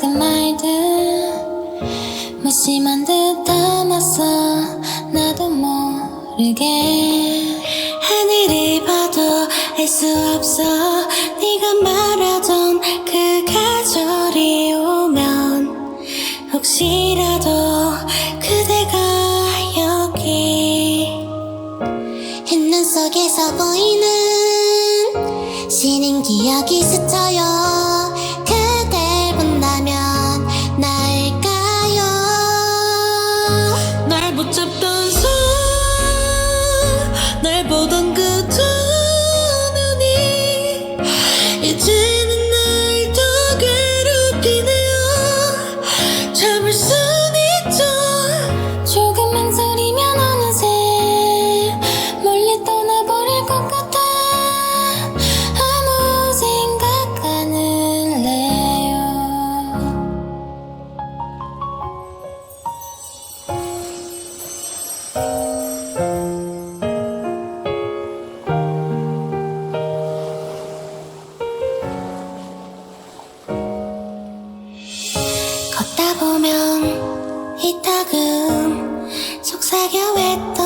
작은 말들 무심한 듯 담았어 나도 모르게 하늘을 봐도 알 수 없어. 네가 말하던 그 계절이 오면 혹시라도 그대가 여기 흰눈 속에서 보이는 시린 기억이 스쳐요 걷다 보면 이따금 속삭여 했던